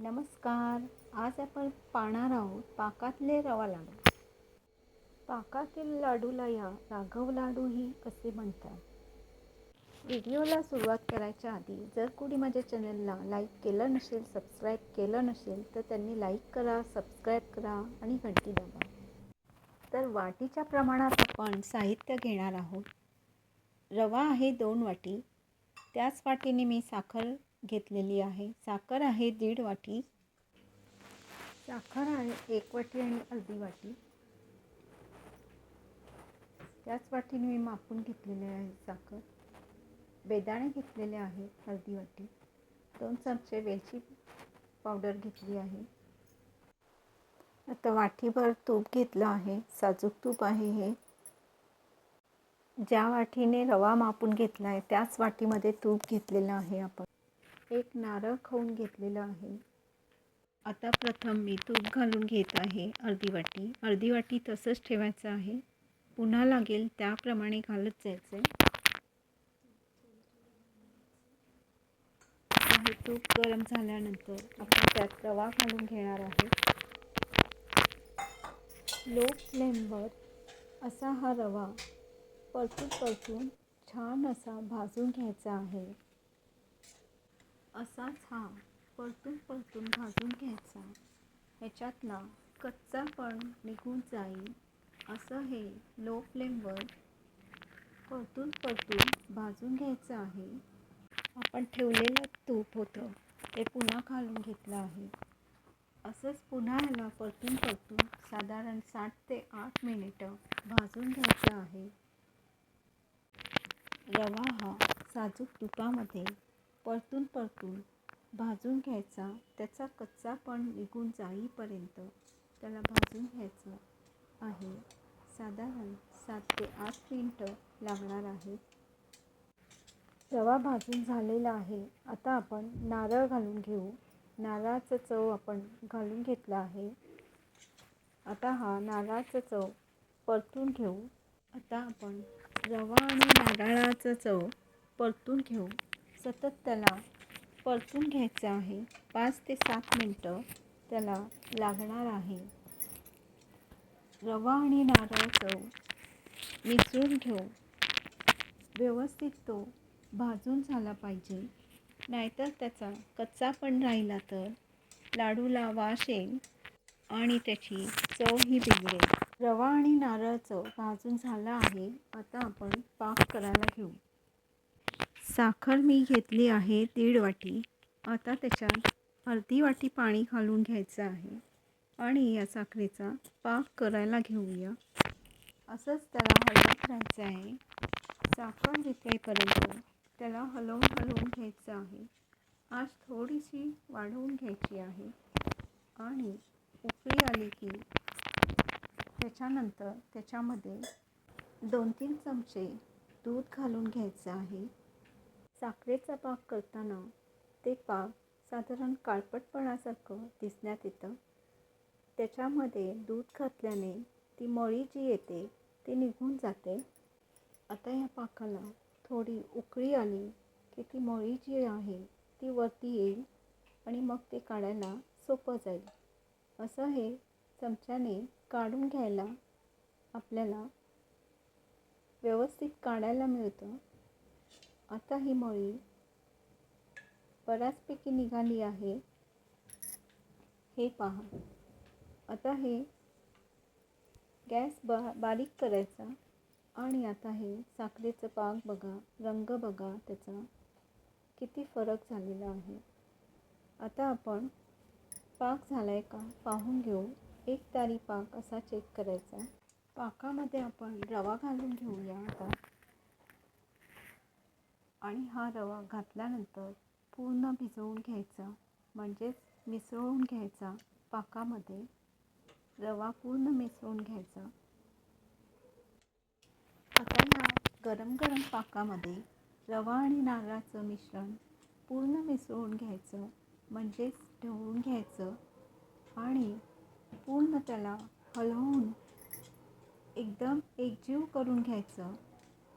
नमस्कार. आज आपण पाहणार आहोत पाकातले रवा लाडू. पाकातील लाडूला या राघव लाडूही असे म्हणतात. व्हिडिओला सुरुवात करायच्या आधी जर कोणी माझ्या चॅनलला लाईक केलं नसेल सबस्क्राईब केलं नसेल तर त्यांनी लाईक करा सबस्क्राईब करा आणि घंटी दाबा. तर वाटीच्या प्रमाणात आपण साहित्य घेणार आहोत. रवा आहे दोन वाटी. त्याच वाटीने मी साखर घेतलेली आहे. साखर आहे दीड वाटी. साखर आहे एक वाटी आणि अर्धी वाटी. त्याच वाटीने मी मापून घेतलेले आहे साखर. बेदाणे घेतलेले आहे अर्धी वाटी. दोन चमचे वेलची पावडर घेतली आहे. आता वाटीभर तूप घेतलं आहे. साजूक तूप आहे हे. ज्या वाटीने रवा मापून घेतला आहे त्याच वाटीमध्ये तूप घेतलेलं आहे आपण. एक नारळ खाऊन घेतलेलं आहे. आता प्रथम मी तूप घालून घेत आहे अर्धी वाटी. अर्धी वाटी तसंच ठेवायचं आहे. पुन्हा लागेल त्याप्रमाणे घालत जायचं आहे तूप गरम झाल्यानंतर आपण त्यात रवा घालून घेणार आहोत लो फ्लेमवर असा हा रवा परतून परतून छान असा भाजून घ्यायचा आहे. असाच हा परतून परतून भाजून घ्यायचा. ह्याच्यातला कच्चा पण निघून जाईल. असं हे लो फ्लेमवर परतून परतून भाजून घ्यायचं आहे. आपण ठेवलेलं तूप होतं ते पुन्हा घालून घेतलं आहे. असंच पुन्हा ह्याला परतून परतून साधारण साठ ते आठ मिनिटं भाजून घ्यायचं आहे. रवा हा साजूक तुपामध्ये परतून परतून भाजून घ्यायचा. त्याचा कच्चा पण निघून जाईपर्यंत त्याला भाजून घ्यायचं आहे. साधारण सात ते आठ मिनटं लागणार आहे रवा भाजून झालेला आहे. आता आपण नारळ घालून घेऊ. नारळाचं चव आपण घालून घेतला आहे. आता हा नारळाचं चव परतून घेऊ. आता आपण रवा आणि नारळाचं चव परतून घेऊ. सतत त्याला परतून घ्यायचं आहे. पाच ते सात मिनटं त्याला लागणार आहे. रवा आणि नारळ चव मिसळून घेऊ. व्यवस्थित तो भाजून झाला पाहिजे. नाहीतर त्याचा कच्चा पण राहिला तर लाडूला वास येईल आणि त्याची चवही बिघडेल. रवा आणि नारळचं भाजून झालं आहे. आता आपण पाक करायला घेऊ. साखर मी घेतली आहे दीड वाटी. आता त्याच्यात अर्धी वाटी पाणी घालून घ्यायचं आहे. आणि या साखरेचा पाक करायला घेऊया. असंच त्याला हलवत राहायचं आहे. साखर विकेपर्यंत त्याला हलवून हलवून घ्यायचं आहे. आज थोडीशी वाढवून घ्यायची आहे. आणि उकळी आली की त्याच्यानंतर त्याच्यामध्ये दोन तीन चमचे दूध घालून घ्यायचं आहे. साखरेचा पाक करताना ते पाक साधारण काळपटपणासारखं दिसण्यात येतं. त्याच्यामध्ये दूध घातल्याने ती मळी जी येते ती निघून जाते. आता या पाकाला थोडी उकळी आली की ती मळी जी आहे ती वरती येईल आणि मग ते काढायला सोपं जाईल. असं हे चमच्याने काढून घ्यायला आपल्याला व्यवस्थित काढायला मिळतं. आता ही मळी बऱ्याचपैकी निघाली आहे. हे पहा. आता हे गॅस बा बारीक करायचा आणि आता हे साखरेचं पाक बघा रंग बघा त्याचा. किती फरक झालेला आहे. आता आपण पाक झाला आहे का पाहून घेऊ. एक तारी पाक असा चेक करायचा. पाकामध्ये आपण रवा घालून घेऊया. आता आणि हा रवा घातल्यानंतर पूर्ण भिजवून घ्यायचा. म्हणजेच मिसळून घ्यायचा. पाकामध्ये रवा पूर्ण मिसळून घ्यायचा. आता ह्या गरम गरम पाकामध्ये रवा आणि नारळाचं मिश्रण पूर्ण मिसळून घ्यायचं. म्हणजेच ढवळून घ्यायचं. आणि पूर्ण त्याला हलवून एकदम एकजीव करून घ्यायचं.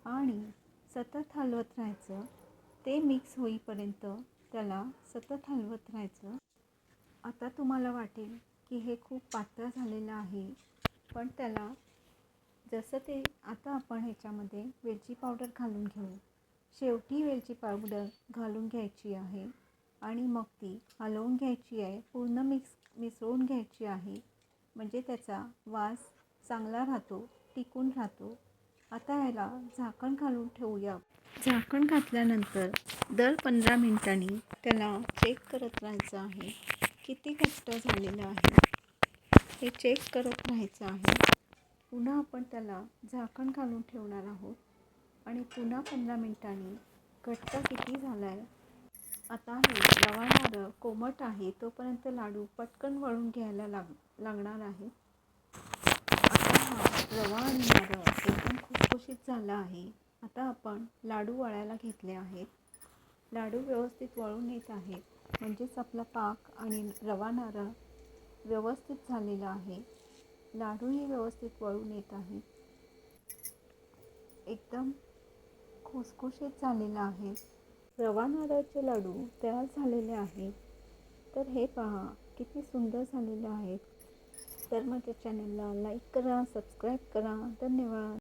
आणि सतत हलवत राहायचं. ते मिक्स होईपर्यंत त्याला सतत हलवत राहायचं. आता तुम्हाला वाटेल की हे खूप पातळ झालेलं आहे. पण त्याला जसं ते आता आपण ह्याच्यामध्ये वेलची पावडर घालून घेऊ. शेवटी वेलची पावडर घालून घ्यायची आहे. आणि मग ती हलवून घ्यायची आहे. पूर्ण मिक्स मिसळून घ्यायची आहे. म्हणजे त्याचा वास चांगला राहतो टिकून राहतो. आता याला झाकण घालून ठेवूया. झाकण घातल्यानंतर दर पंधरा मिनिटांनी त्याला चेक करत राहायचं आहे. किती घट्ट झालेलं आहे? हे चेक करत राहायचं आहे. पुन्हा आपण त्याला झाकण घालून ठेवणार आहोत. आणि पुन्हा पंधरा मिनिटांनी घट्ट किती झाला आहे आता हे लवणारं कोमट आहे तोपर्यंत लाडू पटकन वळून घ्यायला लाग लागणार आहे. आता रवा आणि नारळ एकदम खुसखुशीत झाला आहे आता आपण लाडू वळायला घेतले आहेत लाडू व्यवस्थित वळून येत आहेत म्हणजेच आपला पाक आणि रवा नारळ व्यवस्थित झालेला आहे लाडूही व्यवस्थित वळून येत आहे एकदम खुसखुशीत झालेला आहे रवा नारळाचे लाडू तयार झालेले आहेत तर हे पहा किती सुंदर झालेले आहेत धर्माच्या माझ्या चॅनलला लाईक करा सबस्क्राईब करा. धन्यवाद.